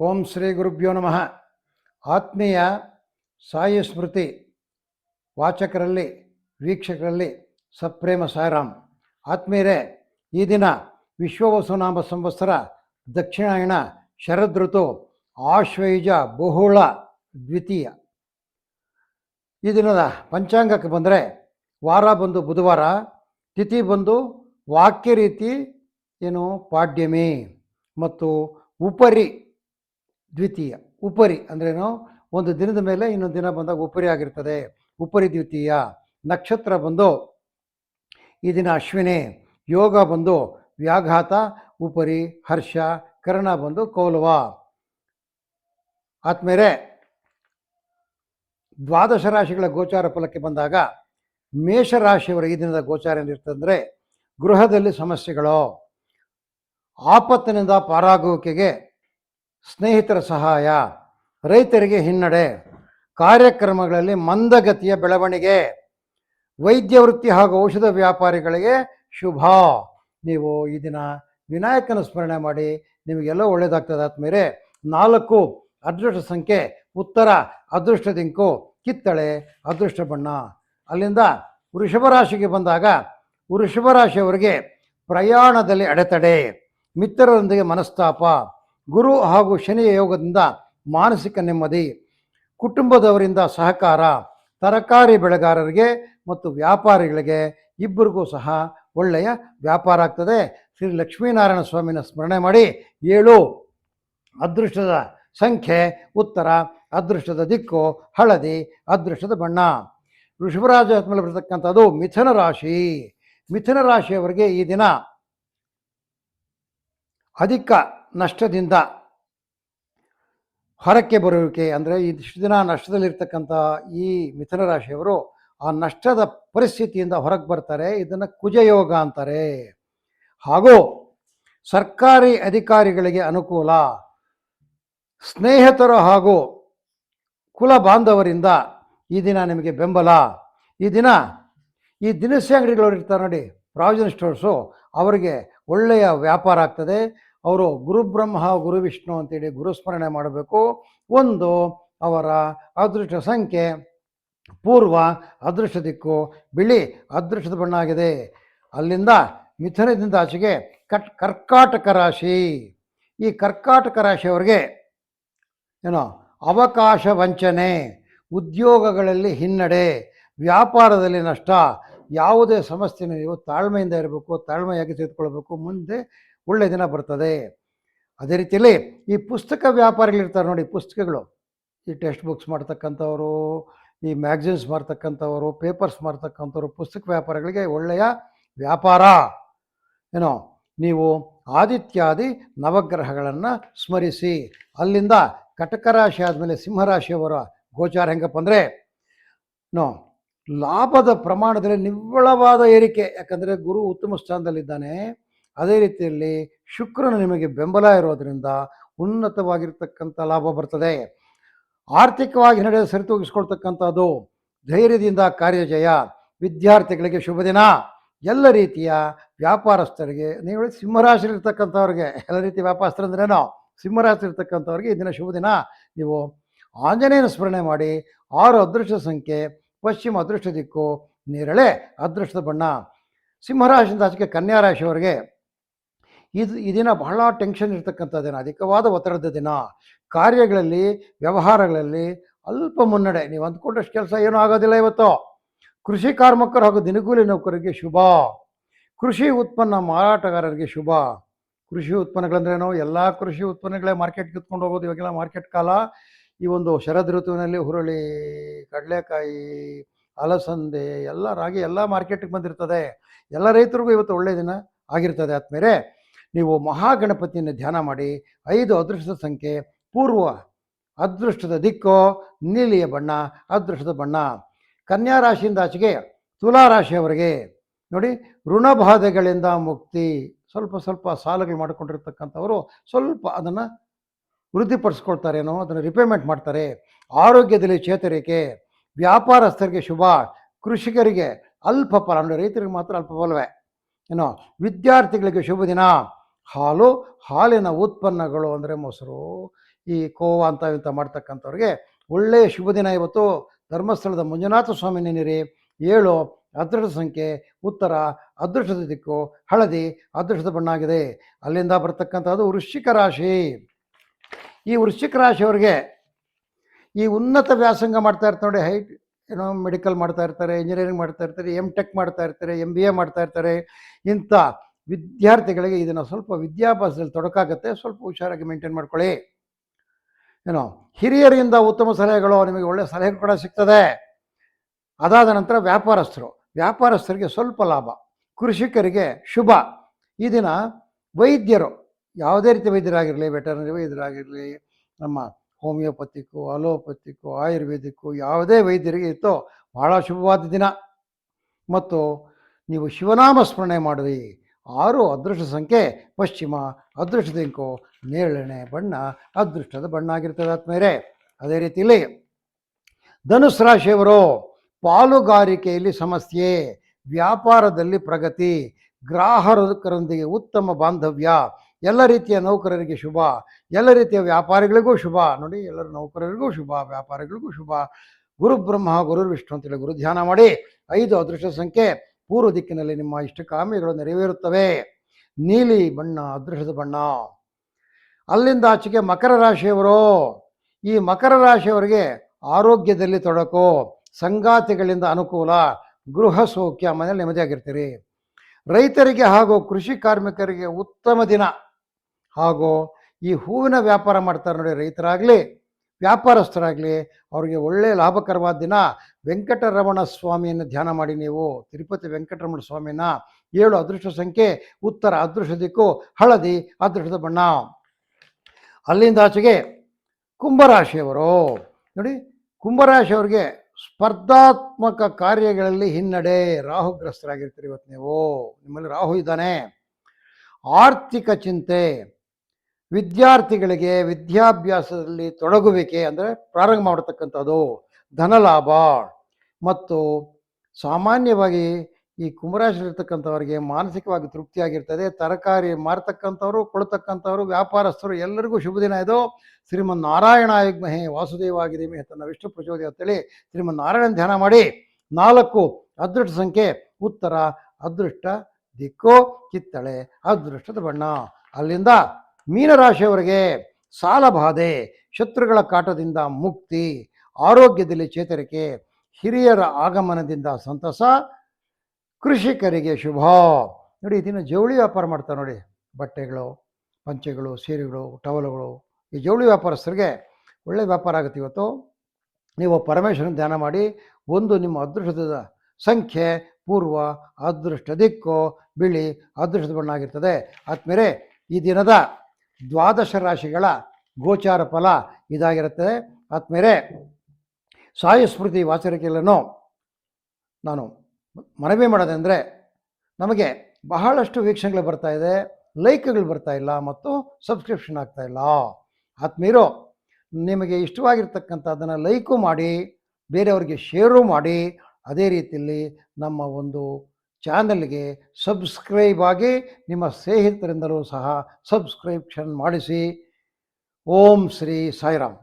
ಓಂ ಶ್ರೀ ಗುರುಭ್ಯೋ ನಮಃ. ಆತ್ಮೀಯ ಸಾಯಿ ಸ್ಮೃತಿ ವಾಚಕರಲ್ಲಿ, ವೀಕ್ಷಕರಲ್ಲಿ ಸಪ್ರೇಮ ಸಾಯಿರಾಮ್. ಆತ್ಮೀಯರೇ, ಈ ದಿನ ವಿಶ್ವವಸುನಾಮ ಸಂವತ್ಸರ ದಕ್ಷಿಣಾಯಣ ಶರದ್ ಋತು ಆಶ್ವಯುಜ ಬಹುಳ ದ್ವಿತೀಯ. ಈ ದಿನದ ಪಂಚಾಂಗಕ್ಕೆ ಬಂದರೆ ವಾರ ಬಂದು ಬುಧವಾರ, ತಿಥಿ ಬಂದು ವಾಕ್ಯ ರೀತಿ ಏನು ಪಾಡ್ಯಮಿ ಮತ್ತು ಉಪರಿ ದ್ವಿತೀಯ, ಉಪರಿ ಅಂದ್ರೇನು ಒಂದು ದಿನದ ಮೇಲೆ ಇನ್ನೊಂದು ದಿನ ಬಂದಾಗ ಉಪರಿ ಆಗಿರ್ತದೆ. ಉಪರಿ ದ್ವಿತೀಯ, ನಕ್ಷತ್ರ ಬಂದು ಈ ದಿನ ಅಶ್ವಿನಿ, ಯೋಗ ಬಂದು ವ್ಯಾಘಾತ, ಉಪರಿ ಹರ್ಷ, ಕರ್ಣ ಬಂದು ಕೌಲವ. ಆದ್ಮೇಲೆ ದ್ವಾದಶ ರಾಶಿಗಳ ಗೋಚಾರ ಫಲಕ್ಕೆ ಬಂದಾಗ ಮೇಷರಾಶಿಯವರ ಈ ದಿನದ ಗೋಚಾರ ಅಂದರೆ ಗೃಹದಲ್ಲಿ ಸಮಸ್ಯೆಗಳು. ಆಪತ್ತಿನಿಂದ ಪಾರಾಗುವಿಕೆಗೆ ಸ್ನೇಹಿತರ ಸಹಾಯ, ರೈತರಿಗೆ ಹಿನ್ನಡೆ, ಕಾರ್ಯಕ್ರಮಗಳಲ್ಲಿ ಮಂದಗತಿಯ ಬೆಳವಣಿಗೆ, ವೈದ್ಯ ವೃತ್ತಿ ಹಾಗೂ ಔಷಧ ವ್ಯಾಪಾರಿಗಳಿಗೆ ಶುಭ. ನೀವು ಈ ದಿನ ವಿನಾಯಕನ ಸ್ಮರಣೆ ಮಾಡಿ, ನಿಮಗೆಲ್ಲ ಒಳ್ಳೆಯದಾಗ್ತದೆ ಆದ್ಮೇಲೆ ನಾಲ್ಕು, ಅದೃಷ್ಟ ಸಂಖ್ಯೆ, ಉತ್ತರ, ಅದೃಷ್ಟ ದಿಂಕು, ಕಿತ್ತಳೆ, ಅದೃಷ್ಟ ಬಣ್ಣ. ಅಲ್ಲಿಂದ ವೃಷಭ ರಾಶಿಗೆ ಬಂದಾಗ ವೃಷಭ ರಾಶಿಯವರಿಗೆ ಪ್ರಯಾಣದಲ್ಲಿ ಅಡೆತಡೆ, ಮಿತ್ರರೊಂದಿಗೆ ಮನಸ್ತಾಪ ಗುರು ಹಾಗೂ ಶನಿಯ ಯೋಗದಿಂದ ಮಾನಸಿಕ ನೆಮ್ಮದಿ, ಕುಟುಂಬದವರಿಂದ ಸಹಕಾರ, ತರಕಾರಿ ಬೆಳೆಗಾರರಿಗೆ ಮತ್ತು ವ್ಯಾಪಾರಿಗಳಿಗೆ ಇಬ್ಬರಿಗೂ ಸಹ ಒಳ್ಳೆಯ ವ್ಯಾಪಾರ ಆಗ್ತದೆ. ಶ್ರೀ ಲಕ್ಷ್ಮೀನಾರಾಯಣ ಸ್ವಾಮಿನ ಸ್ಮರಣೆ ಮಾಡಿ ಏಳು ಅದೃಷ್ಟದ ಸಂಖ್ಯೆ, ಉತ್ತರ ಅದೃಷ್ಟದ ದಿಕ್ಕು, ಹಳದಿ ಅದೃಷ್ಟದ ಬಣ್ಣ. ಋಷಭರಾಜ ಮೇಲೆ ಬರ್ತಕ್ಕಂಥದ್ದು ಮಿಥುನ ರಾಶಿ. ಮಿಥುನ ರಾಶಿಯವರಿಗೆ ಈ ದಿನ ಅಧಿಕ ನಷ್ಟದಿಂದ ಹೊರಕ್ಕೆ ಬರುವಿಕೆ ಅಂದರೆ ಇಷ್ಟು ದಿನ ನಷ್ಟದಲ್ಲಿರ್ತಕ್ಕಂಥ ಈ ಮಿಥುನ ರಾಶಿಯವರು ಆ ನಷ್ಟದ ಪರಿಸ್ಥಿತಿಯಿಂದ ಹೊರಗೆ ಬರ್ತಾರೆ, ಇದನ್ನು ಕುಜಯೋಗ ಅಂತಾರೆ. ಹಾಗೂ ಸರ್ಕಾರಿ ಅಧಿಕಾರಿಗಳಿಗೆ ಅನುಕೂಲ, ಸ್ನೇಹಿತರು ಹಾಗೂ ಕುಲ ಬಾಂಧವರಿಂದ ಈ ದಿನ ನಿಮಗೆ ಬೆಂಬಲ. ಈ ದಿನ ಈ ದಿನಸಿ ಅಂಗಡಿಗಳವ್ರು ಇರ್ತಾರೆ ನೋಡಿ, ಪ್ರಾವಿಜನ್ ಸ್ಟೋರ್ಸು, ಅವರಿಗೆ ಒಳ್ಳೆಯ ವ್ಯಾಪಾರ ಆಗ್ತದೆ. ಅವರು ಗುರುಬ್ರಹ್ಮ ಗುರು ವಿಷ್ಣು ಅಂತೇಳಿ ಗುರುಸ್ಮರಣೆ ಮಾಡಬೇಕು. ಒಂದು, ಅವರ ಅದೃಷ್ಟ ಸಂಖ್ಯೆ, ಪೂರ್ವ ಅದೃಷ್ಟ ದಿಕ್ಕು, ಬಿಳಿ ಅದೃಷ್ಟದ ಬಣ್ಣ ಆಗಿದೆ ಅಲ್ಲಿಂದ ಮಿಥುನದಿಂದ ಆಚೆಗೆ ಕಟ್, ಕರ್ಕಾಟಕ ರಾಶಿ. ಈ ಕರ್ಕಾಟಕ ರಾಶಿಯವರಿಗೆ ಏನೋ ಅವಕಾಶ ವಂಚನೆ, ಉದ್ಯೋಗಗಳಲ್ಲಿ ಹಿನ್ನಡೆ, ವ್ಯಾಪಾರದಲ್ಲಿ ನಷ್ಟ, ಯಾವುದೇ ಸಮಸ್ಯೆ ನೀವು ತಾಳ್ಮೆಯಿಂದ ಇರಬೇಕು, ತಾಳ್ಮೆಯಾಗಿ ತೆಗೆದುಕೊಳ್ಬೇಕು ಮುಂದೆ ಒಳ್ಳೆಯ ದಿನ ಬರ್ತದೆ. ಅದೇ ರೀತಿಯಲ್ಲಿ ಈ ಪುಸ್ತಕ ವ್ಯಾಪಾರಿಗಳಿರ್ತಾರೆ ನೋಡಿ ಪುಸ್ತಕಗಳು. ಈ ಟೆಕ್ಸ್ಟ್ ಬುಕ್ಸ್ ಮಾಡ್ತಕ್ಕಂಥವರು, ಈ ಮ್ಯಾಗ್ಝಿನ್ಸ್ ಮಾರ್ತಕ್ಕಂಥವರು, ಪೇಪರ್ಸ್ ಮಾರ್ತಕ್ಕಂಥವ್ರು ಪುಸ್ತಕ ವ್ಯಾಪಾರಗಳಿಗೆ ಒಳ್ಳೆಯ ವ್ಯಾಪಾರ. ಏನೋ, ನೀವು ಆದಿತ್ಯಾದಿ ನವಗ್ರಹಗಳನ್ನು ಸ್ಮರಿಸಿ. ಅಲ್ಲಿಂದ ಕಟಕ ರಾಶಿ ಆದಮೇಲೆ ಸಿಂಹರಾಶಿಯವರ ಗೋಚಾರ ಹೆಂಗಪ್ಪ ಅಂದರೆ ನೋ ಲಾಭದ ಪ್ರಮಾಣದಲ್ಲಿ ನಿವ್ವಳವಾದ ಏರಿಕೆ. ಯಾಕಂದರೆ ಗುರು ಉತ್ತಮ ಸ್ಥಾನದಲ್ಲಿದ್ದಾನೆ. ಅದೇ ರೀತಿಯಲ್ಲಿ ಶುಕ್ರನು ನಿಮಗೆ ಬೆಂಬಲ ಇರೋದರಿಂದ ಉನ್ನತವಾಗಿರ್ತಕ್ಕಂಥ ಲಾಭ ಬರ್ತದೆ. ಆರ್ಥಿಕವಾಗಿ ನಡೆಯ ಸರಿತೂಗಿಸ್ಕೊಳ್ತಕ್ಕಂಥದ್ದು ಧೈರ್ಯದಿಂದ ಕಾರ್ಯಜಯ. ವಿದ್ಯಾರ್ಥಿಗಳಿಗೆ ಶುಭ ದಿನ. ಎಲ್ಲ ರೀತಿಯ ವ್ಯಾಪಾರಸ್ಥರಿಗೆ, ನೀವು ಸಿಂಹರಾಶಿ ಇರ್ತಕ್ಕಂಥವ್ರಿಗೆ ಎಲ್ಲ ರೀತಿಯ ವ್ಯಾಪಾರಸ್ಥರು ಅಂದ್ರೇನೋ ಸಿಂಹರಾಶಿಲಿರ್ತಕ್ಕಂಥವ್ರಿಗೆ ಈ ದಿನ ಶುಭ ದಿನ. ನೀವು ಆಂಜನೇಯನ ಸ್ಮರಣೆ ಮಾಡಿ, ಆರು ಅದೃಷ್ಟ ಸಂಖ್ಯೆ, ಪಶ್ಚಿಮ ಅದೃಷ್ಟ ದಿಕ್ಕು, ನೇರಳೆ ಅದೃಷ್ಟದ ಬಣ್ಣ. ಸಿಂಹರಾಶಿಯಿಂದ ಆಚೆಗೆ ಕನ್ಯಾ ರಾಶಿಯವರಿಗೆ ಇದು ಈ ದಿನ ಬಹಳ ಟೆನ್ಷನ್ ಇರ್ತಕ್ಕಂಥ ದಿನ ಅಧಿಕವಾದ ಒತ್ತಡದ ದಿನ. ಕಾರ್ಯಗಳಲ್ಲಿ, ವ್ಯವಹಾರಗಳಲ್ಲಿ ಅಲ್ಪ ಮುನ್ನಡೆ. ನೀವು ಅಂದ್ಕೊಂಡಷ್ಟು ಕೆಲಸ ಏನೂ ಆಗೋದಿಲ್ಲ ಇವತ್ತು. ಕೃಷಿ ಕಾರ್ಮಿಕರು ಹಾಗೂ ದಿನಗೂಲಿ ನೌಕರರಿಗೆ ಶುಭ. ಕೃಷಿ ಉತ್ಪನ್ನ ಮಾರಾಟಗಾರರಿಗೆ ಶುಭ. ಕೃಷಿ ಉತ್ಪನ್ನಗಳಂದ್ರೇನು? ಎಲ್ಲ ಕೃಷಿ ಉತ್ಪನ್ನಗಳೇ ಮಾರ್ಕೆಟ್ಗೆ ಕಿತ್ಕೊಂಡು ಹೋಗೋದು ಇವಾಗೆಲ್ಲ ಮಾರ್ಕೆಟ್ ಕಾಲ. ಈ ಒಂದು ಶರದ್ ಋತುವಿನಲ್ಲಿ ಹುರುಳಿ, ಕಡಲೆಕಾಯಿ, ಅಲಸಂದೆ, ಎಲ್ಲ ರಾಗಿ ಎಲ್ಲ ಮಾರ್ಕೆಟಿಗೆ ಬಂದಿರ್ತದೆ. ಎಲ್ಲ ರೈತರಿಗೂ ಇವತ್ತು ಒಳ್ಳೆಯ ದಿನ ಆಗಿರ್ತದೆ ಆದ್ಮೇಲೆ. ನೀವು ಮಹಾಗಣಪತಿಯನ್ನು ಧ್ಯಾನ ಮಾಡಿ ಐದು ಅದೃಷ್ಟದ ಸಂಖ್ಯೆ, ಪೂರ್ವ ಅದೃಷ್ಟದ ದಿಕ್ಕು ನೀಲಿಯ ಬಣ್ಣ, ಅದೃಷ್ಟದ ಬಣ್ಣ. ಕನ್ಯಾ ರಾಶಿಯಿಂದ ಆಚೆಗೆ ತುಲಾ ರಾಶಿಯವರಿಗೆ ನೋಡಿ, ಋಣಬಾಧೆಗಳಿಂದ ಮುಕ್ತಿ. ಸ್ವಲ್ಪ ಸ್ವಲ್ಪ ಸಾಲಗಳು ಮಾಡಿಕೊಂಡಿರ್ತಕ್ಕಂಥವರು ಸ್ವಲ್ಪ ಅದನ್ನು ವೃದ್ಧಿಪಡಿಸ್ಕೊಳ್ತಾರೇನೋ ಅದನ್ನು ರಿಪೇಮೆಂಟ್ ಮಾಡ್ತಾರೆ. ಆರೋಗ್ಯದಲ್ಲಿ ಚೇತರಿಕೆ, ವ್ಯಾಪಾರಸ್ಥರಿಗೆ ಶುಭ, ಕೃಷಿಕರಿಗೆ ಅಲ್ಪ ಫಲ. ಅಂದರೆ ರೈತರಿಗೆ ಮಾತ್ರ ಅಲ್ಪ ಫಲವೇ. ಏನೋ, ವಿದ್ಯಾರ್ಥಿಗಳಿಗೆ ಶುಭ ದಿನ ಹಾಲು, ಹಾಲಿನ ಉತ್ಪನ್ನಗಳು ಅಂದರೆ ಮೊಸರು. ಈ ಕೋವ ಅಂತ ಇಂಥ ಮಾಡ್ತಕ್ಕಂಥವ್ರಿಗೆ ಒಳ್ಳೆಯ ಶುಭ ದಿನ ಇವತ್ತು. ಧರ್ಮಸ್ಥಳದ ಮಂಜುನಾಥ ಸ್ವಾಮಿ ನೆನಿರಿ ಏಳು, ಅದೃಷ್ಟ ಸಂಖ್ಯೆ. ಉತ್ತರ, ಅದೃಷ್ಟದ ದಿಕ್ಕು. ಹಳದಿ, ಅದೃಷ್ಟದ ಬಣ್ಣ ಆಗಿದೆ ಅಲ್ಲಿಂದ ಬರ್ತಕ್ಕಂಥದ್ದು ವೃಶ್ಚಿಕ ರಾಶಿ. ಈ ವೃಶ್ಚಿಕ ರಾಶಿಯವ್ರಿಗೆ ಈ ಉನ್ನತ ವ್ಯಾಸಂಗ ಮಾಡ್ತಾ ಇರ್ತಾರೆ ನೋಡಿ. ಹೈಟ್ ಏನೋ ಮೆಡಿಕಲ್ ಮಾಡ್ತಾ ಇರ್ತಾರೆ, ಇಂಜಿನಿಯರಿಂಗ್ ಮಾಡ್ತಾ ಇರ್ತಾರೆ ಎಂ ಟೆಕ್ ಮಾಡ್ತಾ ಇರ್ತಾರೆ ಎಂ ಬಿ ಎ ಮಾಡ್ತಾ ಇರ್ತಾರೆ. ಇಂಥ ವಿದ್ಯಾರ್ಥಿಗಳಿಗೆ ಇದನ್ನು ಸ್ವಲ್ಪ ವಿದ್ಯಾಭ್ಯಾಸದಲ್ಲಿ ತೊಡಕಾಗುತ್ತೆ, ಸ್ವಲ್ಪ ಹುಷಾರಾಗಿ ಮೇಂಟೈನ್ ಮಾಡ್ಕೊಳ್ಳಿ. ಏನೋ ಹಿರಿಯರಿಂದ ಉತ್ತಮ ಸಲಹೆಗಳು ನಿಮಗೆ ಒಳ್ಳೆಯ ಸಲಹೆ ಕೂಡ ಸಿಗ್ತದೆ. ಅದಾದ ನಂತರ ವ್ಯಾಪಾರಸ್ಥರು. ವ್ಯಾಪಾರಸ್ಥರಿಗೆ ಸ್ವಲ್ಪ ಲಾಭ, ಕೃಷಿಕರಿಗೆ ಶುಭ. ಈ ದಿನ ವೈದ್ಯರು, ಯಾವುದೇ ರೀತಿ ವೈದ್ಯರಾಗಿರಲಿ, ವೆಟರ್ನರಿ ವೈದ್ಯರಾಗಿರಲಿ, ನಮ್ಮ ಹೋಮಿಯೋಪತಿಕ್ಕು ಅಲೋಪತಿಕ್ಕು ಆಯುರ್ವೇದಿಕ್ಕು ಯಾವುದೇ ವೈದ್ಯರಿಗೆ ಇತ್ತು, ಬಹಳ ಶುಭವಾದ ದಿನ. ಮತ್ತು ನೀವು ಶಿವನಾಮ ಸ್ಮರಣೆ ಮಾಡುವಿ. ಆರು ಅದೃಷ್ಟ ಸಂಖ್ಯೆ, ಪಶ್ಚಿಮ ಅದೃಷ್ಟ ದಿಕ್ಕು ನೇರಳೆ ಬಣ್ಣ ಅದೃಷ್ಟದ ಬಣ್ಣ ಆಗಿರ್ತದೆ ಆತ್ಮೇರೆ ಅದೇ ರೀತಿಯಲ್ಲಿ ಧನುಸ್ ರಾಶಿಯವರು ಪಾಲುಗಾರಿಕೆಯಲ್ಲಿ ಸಮಸ್ಯೆ, ವ್ಯಾಪಾರದಲ್ಲಿ ಪ್ರಗತಿ, ಗ್ರಾಹಕರೊಂದಿಗೆ ಉತ್ತಮ ಬಾಂಧವ್ಯ, ಎಲ್ಲ ರೀತಿಯ ನೌಕರರಿಗೆ ಶುಭ, ಎಲ್ಲ ರೀತಿಯ ವ್ಯಾಪಾರಿಗಳಿಗೂ ಶುಭ. ನೋಡಿ, ಎಲ್ಲರ ನೌಕರರಿಗೂ ಶುಭ, ವ್ಯಾಪಾರಿಗಳಿಗೂ ಶುಭ. ಗುರು ಬ್ರಹ್ಮ ಗುರು ವಿಷ್ಣು ಅಂತೇಳಿ ಗುರು ಧ್ಯಾನ ಮಾಡಿ. ಐದು ಅದೃಷ್ಟ ಸಂಖ್ಯೆ ಪೂರ್ವ ದಿಕ್ಕಿನಲ್ಲಿ ನಿಮ್ಮ ಇಷ್ಟ ಕಾಮ್ಯಗಳು ನೆರವೇರುತ್ತವೆ. ನೀಲಿ ಬಣ್ಣ, ಅದೃಷ್ಟದ ಬಣ್ಣ. ಅಲ್ಲಿಂದ ಆಚೆಗೆ ಮಕರ ರಾಶಿಯವರು. ಈ ಮಕರ ರಾಶಿಯವರಿಗೆ ಆರೋಗ್ಯದಲ್ಲಿ ತೊಡಕು, ಸಂಗಾತಿಗಳಿಂದ ಅನುಕೂಲ, ಗೃಹ ಸೌಖ್ಯ ಮನೇಲಿ ನೆಮ್ಮದಿಯಾಗಿರ್ತೀರಿ ರೈತರಿಗೆ ಹಾಗೂ ಕೃಷಿ ಕಾರ್ಮಿಕರಿಗೆ ಉತ್ತಮ ದಿನ. ಹಾಗೂ ಈ ಹೂವಿನ ವ್ಯಾಪಾರ ಮಾಡ್ತಾರೆ ನೋಡಿ ರೈತರಾಗಲಿ. ವ್ಯಾಪಾರಸ್ಥರಾಗಲಿ, ಅವರಿಗೆ ಒಳ್ಳೆಯ ಲಾಭಕರವಾದ ದಿನ. ವೆಂಕಟರಮಣ ಸ್ವಾಮಿಯನ್ನು ಧ್ಯಾನ ಮಾಡಿ ನೀವು. ತಿರುಪತಿ ವೆಂಕಟರಮಣ ಸ್ವಾಮಿನ ಏಳು ಅದೃಷ್ಟ ಸಂಖ್ಯೆ, ಉತ್ತರ ಅದೃಷ್ಟ ದಿಕ್ಕು, ಹಳದಿ ಅದೃಷ್ಟದ ಬಣ್ಣ. ಅಲ್ಲಿಂದ ಆಚೆಗೆ ಕುಂಭರಾಶಿಯವರು. ನೋಡಿ, ಕುಂಭರಾಶಿಯವರಿಗೆ ಸ್ಪರ್ಧಾತ್ಮಕ ಕಾರ್ಯಗಳಲ್ಲಿ ಹಿನ್ನಡೆ ರಾಹುಗ್ರಸ್ತರಾಗಿರ್ತೀರಿ ಇವತ್ತು ನೀವು. ನಿಮ್ಮಲ್ಲಿ ರಾಹು ಇದ್ದಾನೆ. ಆರ್ಥಿಕ ಚಿಂತೆ. ವಿದ್ಯಾರ್ಥಿಗಳಿಗೆ ವಿದ್ಯಾಭ್ಯಾಸದಲ್ಲಿ ತೊಡಗುವಿಕೆ ಅಂದರೆ ಪ್ರಾರಂಭ ಮಾಡತಕ್ಕಂಥದ್ದು, ಧನಲಾಭ. ಮತ್ತು ಸಾಮಾನ್ಯವಾಗಿ ಈ ಕುಂಭರಾಶಿಲಿರ್ತಕ್ಕಂಥವರಿಗೆ ಮಾನಸಿಕವಾಗಿ ತೃಪ್ತಿಯಾಗಿರ್ತದೆ, ತರಕಾರಿ ಮಾರ್ತಕ್ಕಂಥವ್ರು ಕೊಡ್ತಕ್ಕಂಥವ್ರು ವ್ಯಾಪಾರಸ್ಥರು ಎಲ್ಲರಿಗೂ ಶುಭ ದಿನ ಇದು. ಶ್ರೀಮನ್ ನಾರಾಯಣ ಯುಗ್ಮಹೇ ಮೇ ತನ್ನ ವಿಷ್ಣು ಪ್ರಚೋದಯ ಅಂತೇಳಿ ಶ್ರೀಮನ್ ನಾರಾಯಣ ಧ್ಯಾನ ಮಾಡಿ. ನಾಲ್ಕು, ಅದೃಷ್ಟ ಸಂಖ್ಯೆ, ಉತ್ತರ, ಅದೃಷ್ಟ ದಿಕ್ಕು, ಕಿತ್ತಳೆ, ಅದೃಷ್ಟದ ಬಣ್ಣ. ಅಲ್ಲಿಂದ ಮೀನರಾಶಿಯವರಿಗೆ ಸಾಲ ಬಾಧೆ, ಶತ್ರುಗಳ ಕಾಟದಿಂದ ಮುಕ್ತಿ, ಆರೋಗ್ಯದಲ್ಲಿ ಚೇತರಿಕೆ, ಹಿರಿಯರ ಆಗಮನದಿಂದ ಸಂತಸ, ಕೃಷಿಕರಿಗೆ ಶುಭ. ನೋಡಿ ದಿನ ಜವಳಿ ವ್ಯಾಪಾರ ಮಾಡ್ತಾರೆ ನೋಡಿ, ಬಟ್ಟೆಗಳು, ಪಂಚೆಗಳು, ಸೀರೆಗಳು, ಟವಲುಗಳು. ಈ ಜವಳಿ ವ್ಯಾಪಾರಸ್ಥರಿಗೆ ಒಳ್ಳೆ ವ್ಯಾಪಾರ ಆಗುತ್ತೆ ಇವತ್ತು. ನೀವು ಪರಮೇಶ್ವರನ ಧ್ಯಾನ ಮಾಡಿ, ಒಂದು ನಿಮ್ಮ ಅದೃಷ್ಟದ ಸಂಖ್ಯೆ, ಪೂರ್ವ, ಅದೃಷ್ಟ ದಿಕ್ಕು, ಬಿಳಿ, ಅದೃಷ್ಟದ ಬಣ್ಣ ಆಗಿರ್ತದೆ. ಆದ್ಮೇಲೆ ಈ ದಿನದ ದ್ವಾದಶ ರಾಶಿಗಳ ಗೋಚಾರ ಫಲ ಇದಾಗಿರುತ್ತದೆ ಆದ್ಮೇಲೆ ಸಾಯುಸ್ಮೃತಿ ವಾಚರಿಕೆಯನ್ನು ನಾನು ಮನವಿ ಮಾಡೋದೆಂದರೆ ನಮಗೆ ಬಹಳಷ್ಟು ವೀಕ್ಷಣೆಗಳು ಬರ್ತಾ ಇದೆ, ಲೈಕ್ಗಳು ಬರ್ತಾ ಇಲ್ಲ ಮತ್ತು ಸಬ್ಸ್ಕ್ರಿಪ್ಷನ್ ಆಗ್ತಾ ಇಲ್ಲ. ಆತ್ಮೀರು ನಿಮಗೆ ಇಷ್ಟವಾಗಿರ್ತಕ್ಕಂಥದ್ದನ್ನು ಲೈಕು ಮಾಡಿ, ಬೇರೆಯವರಿಗೆ ಶೇರು ಮಾಡಿ, ಅದೇ ರೀತಿಯಲ್ಲಿ ನಮ್ಮ ಒಂದು ಚಾನಲ್ಗೆ ಸಬ್ಸ್ಕ್ರೈಬ್ ಆಗಿ ನಿಮ್ಮ ಸ್ನೇಹಿತರಿಂದಲೂ ಸಹ ಸಬ್ಸ್ಕ್ರಿಪ್ಷನ್ ಮಾಡಿಸಿ. ಓಂ ಶ್ರೀ ಸಾಯಿರಾಮ್.